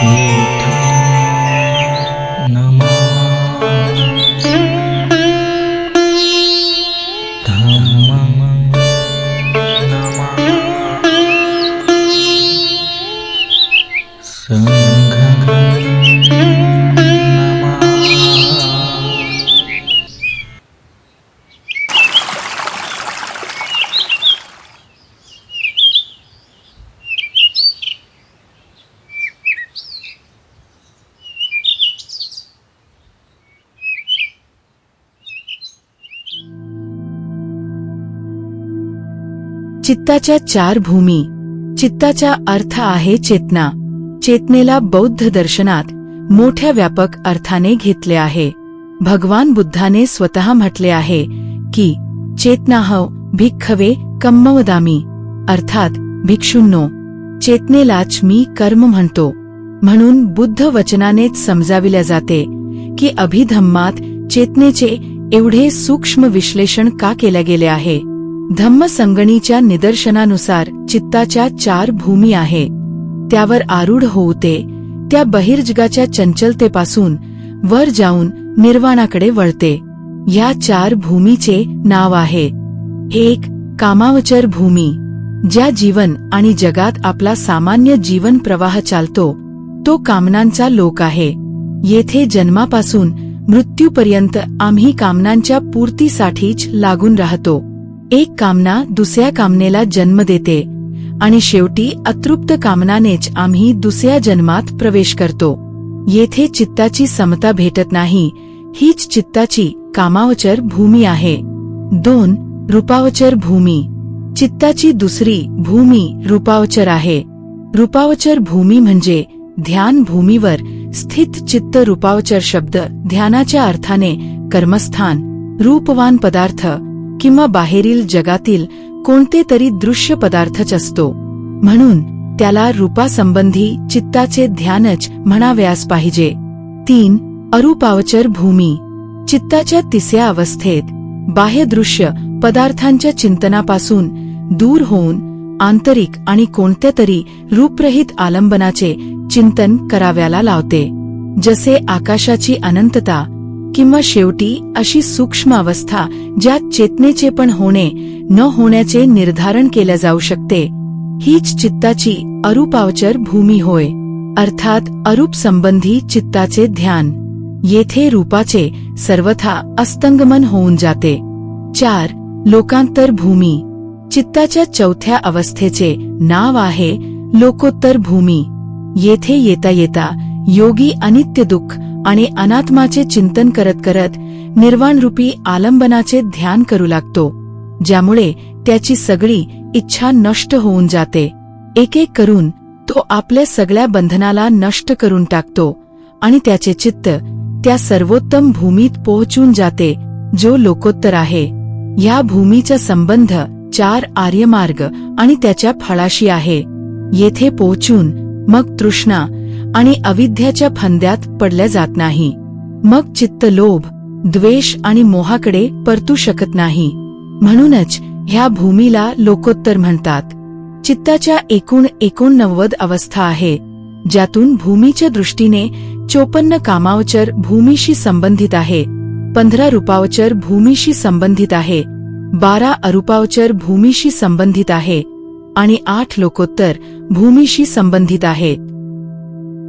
你的 चित्ताच्या चार भूमी. चित्ताचा अर्थ आहे चेतना. चेतनेला बौद्ध दर्शनात मोठ्या व्यापक अर्थाने घेतले आहे. भगवान बुद्धाने स्वतः म्हटले आहे की चेतनाह भिक्खवे कम्मवदामी अर्थात भिक्षुंनो चेतनेलाच मी कर्म म्हणतो. म्हणून बुद्ध वचनानेच समजाविल्या जाते की अभिधम्मात चेतनेचे एवढे सूक्ष्म विश्लेषण का केले गेले आहे? धम्मसंगणीच्या निदर्शनानुसार चित्ताच्या चार भूमी आहे. त्यावर आरूढ होते त्या बहिर्जगाच्या चंचलतेपासून वर जाऊन निर्वाणाकडे वळते. या चार भूमीचे नाव आहे. एक कामावचर भूमी ज्या जीवन आणि जगात आपला सामान्य जीवन प्रवाह चालतो तो कामनांचा लोक आहे. येथे जन्मापासून मृत्यूपर्यंत आम्ही कामनांच्या पूर्तीसाठीच लागून राहतो. एक कामना दुसऱ्या कामनेला जन्म देते. आणि शेवटी अतृप्त कामनानेच आम्ही दुसऱ्या जन्मात प्रवेश करतो. येथे चित्ताची समता भेटत नाही. हीच चित्ताची कामावचर भूमी आहे. दोन रूपावचर भूमी. चित्ताची दुसरी भूमी रूपावचर आहे. रूपावचर भूमी म्हणजे ध्यान भूमीवर स्थित चित्त रूपावचर शब्द ध्यानाच्या अर्थाने कर्मस्थान रूपवान पदार्थ किंवा बाहेरील जगातील कोणते तरी दृश्य पदार्थच असतो. म्हणून त्याला रूपासंबंधी चित्ताचे ध्यानच म्हणाव्यास पाहिजे. तीन अरूपावचर भूमी. चित्ताच्या तिसऱ्या अवस्थेत बाह्यदृश्य पदार्थांच्या चिंतनापासून दूर होऊन आंतरिक आणि कोणत्या तरी रूपरहित आलंबनाचे चिंतन कराव्याला लावते. जसे आकाशाची अनंतता किंवा शेवटी अशी सूक्ष्म अवस्था ज्यात चेतनेचे पण होणे न होण्याचे निर्धारण केले जाऊ शकते. हीच चित्ताची अरूपावचर भूमी होय. अर्थात अरूप संबंधी चित्ताचे ध्यान. येथे रूपाचे सर्वथा अस्तंगमन होऊन जाते. चार लोकांतर भूमी. चित्ताच्या चौथ्या अवस्थेचे नाव आहे लोकोत्तर भूमी. येथे येता येता योगी अनित्य दुःख आणि अनात्माचे चिंतन करत करत निर्वाणरूपी आलंबनाचे ध्यान करू लागतो ज्यामुळे त्याची सगळी इच्छा नष्ट होऊन जाते. एक एक करून तो आपल्या सगळ्या बंधनाला नष्ट करून टाकतो आणि त्याचे चित्त त्या सर्वोत्तम भूमीत पोहोचून जाते जो लोकोत्तर आहे. ह्या भूमीचा संबंध चार आर्यमार्ग आणि त्याच्या फळाशी आहे. येथे पोहोचून मग तृष्णा आणि अविद्याच्या फंद्यात पडल्या जात नाही. मग चित्त लोभ द्वेष आणि मोहाकडे परतू शकत नाही. म्हणूनच ह्या भूमीला लोकोत्तर म्हणतात. चित्ताच्या एकूण एकोणनव्वद अवस्था आहे ज्यातून भूमीच्या दृष्टीने चोपन्न कामावचर भूमीशी संबंधित आहे पंधरा रूपावचर भूमीशी संबंधित आहे बारा अरूपावचर भूमीशी संबंधित आहे आणि आठ लोकोत्तर भूमीशी संबंधित आहेत.